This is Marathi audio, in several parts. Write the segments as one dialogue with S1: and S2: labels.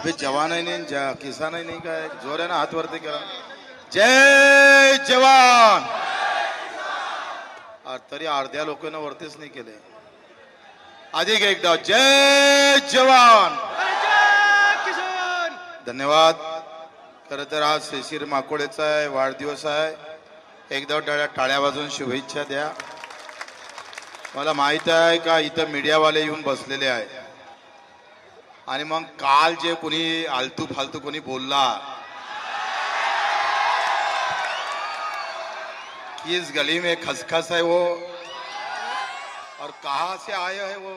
S1: अबे जवान नाही ज्या किसान नाही काय जोर आहे ना हात वरती करा। जय जवान। तरी अर्ध्या लोकांना वरतीच नाही केले। अधिक एकदा जय जवान। धन्यवाद। खर तर आज शिशिर माकोडेचा आहे वाढदिवस आहे. एकदा टाळ्या टाळ्या वाजून शुभेच्छा द्या. मला माहीत आहे का इथं मीडियावाले येऊन बसलेले आहे आणि मग काल जे कोणी आलतू फालतू कोणी बोलला कि इस गली में खसखस है वो और कहा से आए है वो?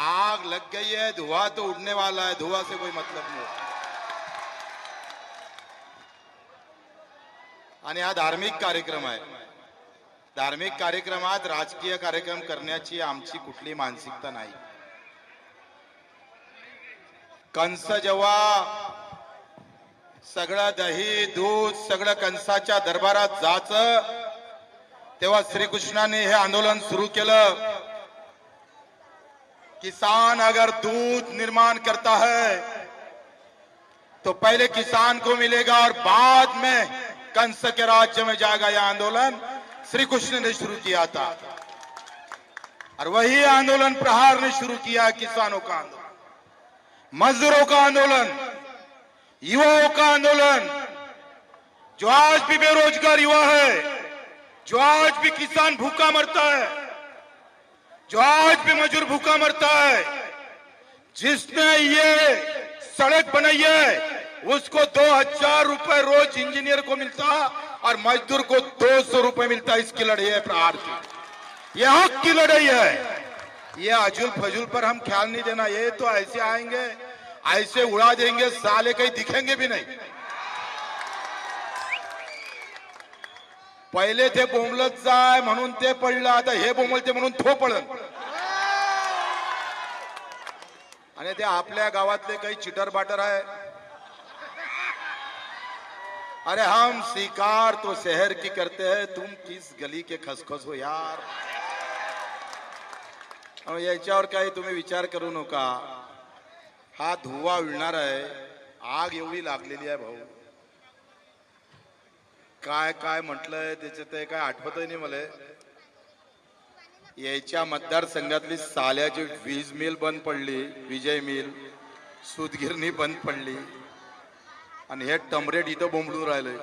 S1: आग लग गई है धुआं तो उड़ने वाला है धुआं से कोई मतलब नहीं आणि हा धार्मिक कार्यक्रम आहे. धार्मिक कार्यक्रमात राजकीय कार्यक्रम करण्याची आमची कुठली मानसिकता नाही. कंस जेव्हा सगळं दही दूध सगळं कंसाच्या दरबारात जायचं तेव्हा श्रीकृष्णाने हे आंदोलन सुरू केलं. किसान अगर दूध निर्माण करता है तो पहले किसान को मिलेगा और बाद में कंस के राज्य में जाएगा यह आंदोलन। श्री कृष्ण ने शुरू किया था। और वही आंदोलन प्रहार ने शुरू किया किसानों का आंदोलन। मजदूरों का आंदोलन, युवाओं का आंदोलन, जो आज भी बेरोजगार युवा है, जो आज भी किसान भूखा मरता है, जो आज भी मजदूर भूखा मरता है, जिसने ये सड़क बनाई है, उसको दो हज़ार रुपए रोज इंजीनियर को मिलता और मजदूर को दो सौ रुपए मिलता, इसकी लड़ाई है प्रहार की ये हक की लड़ाई है। ये अजुल फजुल पर हम ख्याल नहीं देना ये तो ऐसे आएंगे ऐसे उड़ा देंगे साले कहीं दिखेंगे भी नहीं। पहिले ते बोंबलत जाय म्हणून ते पडलं आता हे बोंबलते म्हणून थो पडल आणि ते आपल्या गावातले काही चिटर बाटर आहे। अरे हम स्वीकार तो शहर की करते हैं तुम किस गली के खसखस हो यार। याच्यावर काही तुम्ही विचार करू नका. हा धुवा उडणार आहे. आग एवढी लागलेली आहे भाऊ. काय काय म्हटलंय त्याचं ते काय आठवत नाही मला. याच्या मतदारसंघातली साल्याची वीज मिल बंद पडली विजय मिल सुतगिरणी बंद पडली. आणि हे टमरेट इथं बोंबलून राहिलंय.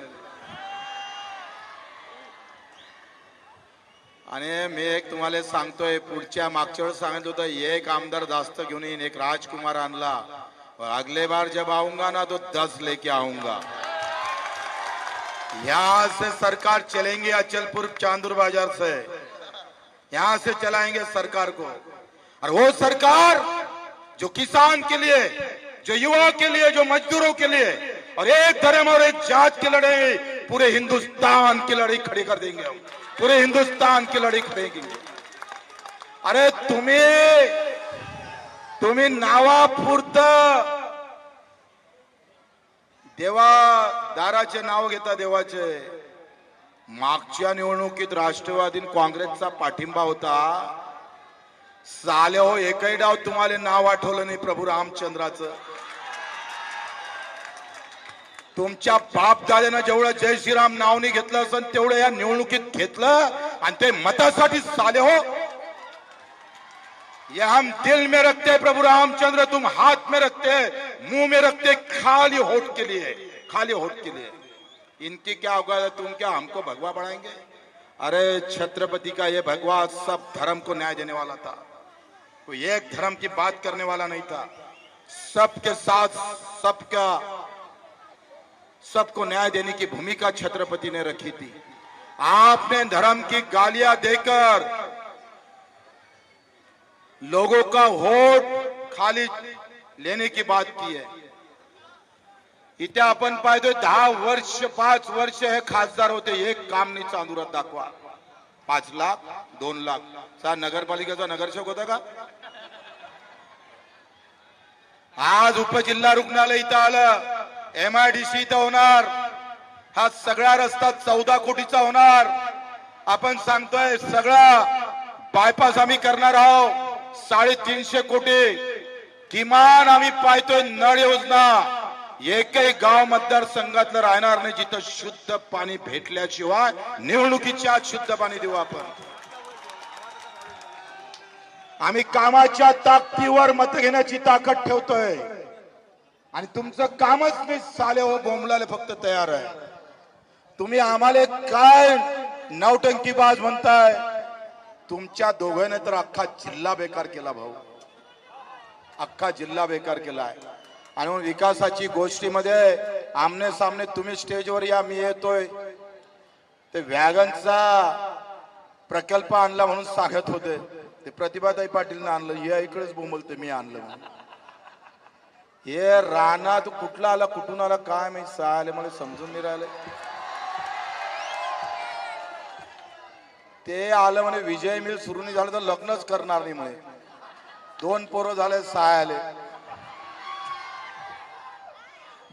S1: आणि मी एक तुम्हाला सांगतोय, पुढच्या मागच्या वेळेस सांगत एक आमदार जास्त घेऊन एक राजकुमार आणला. और अगले बार जब आऊँगा ना तो दस लेके आऊँगा. यहाँ से सरकार चलेंगे अचलपुर चांदूर बाज़ार से. यहाँ से चलाएँगे सरकार को. और वो सरकार जो किसान के लिए, जो युवा के लिए, जो मजदूरों के लिए, और एक धर्म और एक जात की लड़ाई पूरे हिंदुस्तान की लड़ाई खड़ी कर देंगे हम। पूरे हिंदुस्तान की लड़ाई खड़ेगी। अरे तुम्ही तुम्ही नावापुरत देवा दाराचे नाव घेता देवाचे। मागच्या निवडणुकीत राष्ट्रवादी काँग्रेसचा पाठिंबा होता। साले हो एकही डाव तुम्हाला नाव आठवलं नाही प्रभू रामचंद्राचं। तुमच्या बाप दाद्यानं जेवढं जय श्रीराम नाव नाही घेतलं असेल तेवढं या निवडणुकीत घेतलं. आणि ते मतासाठी साले हो. ये हम दिल में रखते प्रभु रामचंद्र, तुम हाथ में रखते, मुँह में रखते खाली होठ के लिए, खाली होठ के लिए। इनकी क्या होगा तुम क्या हमको भगवा बढ़ाएँगे अरे छत्रपति का ये भगवा सब धर्म को न्याय देने वाला था। कोई एक धर्म की बात करने वाला नहीं था। सबके साथ सबका सबको न्याय देने की भूमिका छत्रपति ने रखी थी। आपने धर्म की गालियां देकर लोगों का वोट खाली लेने की बात की है। इथे आपण पाहतोय दहा वर्ष पाच वर्ष हे खासदार होते एक काम नाही चांदुरात दाखवा पाच लाख दोन लाख। सा नगरपालिकेचा नगरसेवक होता का? आज उपजिल्हा रुग्णालय इथं आलं। एम आय डी सी इथं होणार. हा सगळा रस्ता चौदा कोटीचा होणार. आपण सांगतोय सगळा बायपास आम्ही करणार आहोत. साडेतीनशे कोटी. किमान आम्ही पाहतोय नळ योजना. एकही गाव मतदारसंघातलं राहणार नाही जिथं शुद्ध पाणी भेटल्याशिवाय निवडणुकीच्या आत शुद्ध पाणी देऊ आपण. आम्ही कामाच्या ताकदीवर मत घेण्याची ताकद ठेवतोय. आणि तुमचं कामच मी साले हो बोंबलाले फक्त तयार आहे. तुम्ही आम्हाला काय नवटंकीबाज म्हणताय? तुमच्या दोघांनी तर अख्खा जिल्हा बेकार केला भाऊ. अख्खा जिल्हा बेकार केलाय. आणि विकासाची गोष्टीमध्ये आमने सामने तुम्ही स्टेजवर या मी येतोय. ते वॅगनचा प्रकल्प आणला म्हणून सांगत होते. ते प्रतिभाताई पाटीलनं आणलं. हे इकडेच बोंबलते मी आणलं म्हणून. हे रानात कुठला आला कुठून आला काय माहिती? सहा आले मला समजून नाही राहिलं ते आलं म्हणे विजय मिल सुरू नाही झालं तर लग्नच करणार नाही म्हणे. दोन पोरं झाले सहा आले.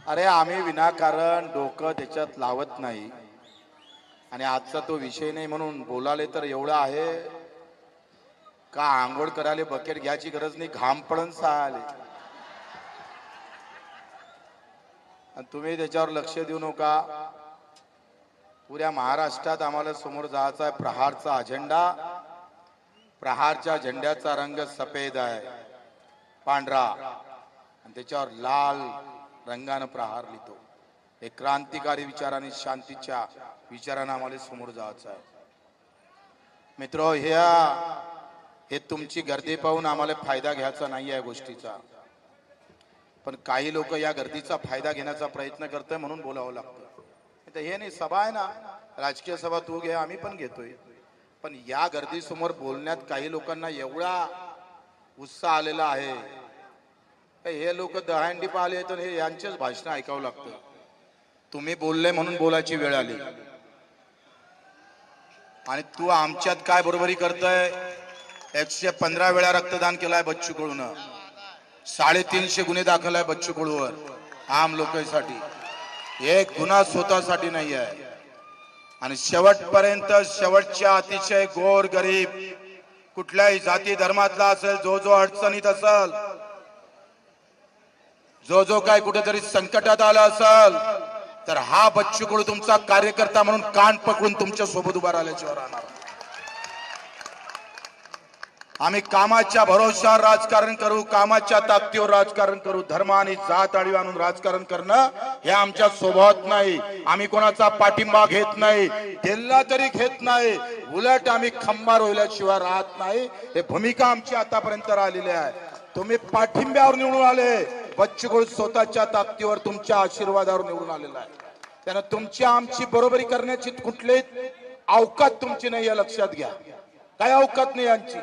S1: अरे आम्ही विनाकारण डोकं त्याच्यात लावत नाही. आणि आजचा तो विषय नाही म्हणून बोलाले तर एवढं आहे. का आंघोळ करायला बकेट घ्यायची गरज नाही? घाम पडून सहा आले. आणि तुम्ही त्याच्यावर लक्ष देऊ नका. पुऱ्या महाराष्ट्रात आम्हाला समोर जायचा आहे प्रहारचा अजेंडा. प्रहारच्या झेंड्याचा रंग सफेद आहे पांढरा. आणि त्याच्यावर लाल रंगानं प्रहार लिहितो. हे क्रांतिकारी विचाराने शांतीच्या विचारानं आम्हाला समोर जायचं आहे. मित्र ह्या हे तुमची गर्दी पाहून आम्हाला फायदा घ्यायचा नाही या गोष्टीचा. पण काही लोक या गर्दीचा फायदा घेण्याचा प्रयत्न करतोय म्हणून बोलावं लागतं. तर हे नाही सभा आहे ना राजकीय सभा तू घे आम्ही पण घेतोय. पण या गर्दीसमोर बोलण्यात काही लोकांना एवढा उत्साह आलेला आहे. हे लोक दहांडी पाहिले तर हे यांचेच भाषण ऐकावं लागतं. तुम्ही बोलले म्हणून बोलायची वेळ आली. आणि तू आमच्यात काय बरोबरी करतोय? एकशे पंधरा वेळा रक्तदान केलाय बच्चू कडून. साडेतीनशे गुन्हे दाखल आहे बच्चू कडूवर आम लोकांसाठी एक गुन्हा स्वतःसाठी नाही आहे. आणि शेवटपर्यंत शेवटच्या अतिशय गोर गरीब कुठल्याही जाती धर्मातला असेल जो जो अडचणीत असेल जो जो काय कुठेतरी संकटात आला असेल तर हा बच्चू कडू तुमचा कार्यकर्ता म्हणून कान पकडून तुमच्यासोबत उभा राहिल्याशिवाय राहणार. आम्ही कामाच्या भरोशावर राजकारण करू कामाच्या ताकदीवर राजकारण करू धर्म आणि जात आळी आणून राजकारण करणं हे आमच्या स्वभावात नाही. आम्ही कोणाचा पाठिंबा घेत नाही दिला तरी घेत नाही उलट आम्ही खंबार होल्याशिवाय राहत नाही. हे भूमिका आमची आतापर्यंत राहिलेली आहे. तुम्ही पाठिंब्यावर निवडून आले बच्चू स्वतःच्या ताकदीवर तुमच्या आशीर्वादावर निवडून आलेला आहे. त्यानं तुमची आमची बरोबरी करण्याची कुठलीच अवकात तुमची नाही या लक्षात घ्या. काय अवकात नाही यांची?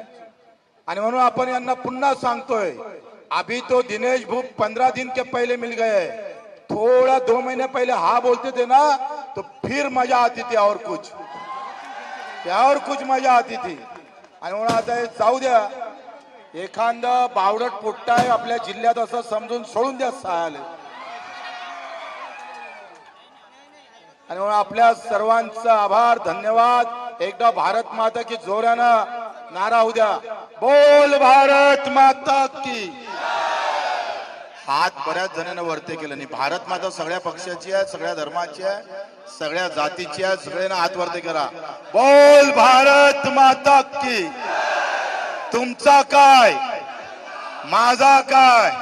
S1: आणि म्हणून आपण यांना पुन्हा सांगतोय अभी तो दिनेश भूप पंद्रह दिन के पहले मिल गए थोड़ा दो महीने पहले हा बोलते थे ना तो फिर मजा आती थी और कुछ। और कुछ मजा आती थी। आणि म्हणून आता हे जाऊ द्या एखादं बावडट पोट्टाय आपल्या जिल्ह्यात असं समजून सोडून द्या सहायला आणि म्हणून आपल्या सर्वांचा आभार धन्यवाद. एकदा भारत माता की जोरानं नारा उद्या बोल भारत माता की. हात बऱ्याच जणांना वरते केलं नाही. भारत माता सगळ्या पक्षाची आहे सगळ्या धर्माची आहे सगळ्या जातीची आहे सगळ्यांना हात वरते करा. बोल भारत माता की. तुमचा काय? माझा काय?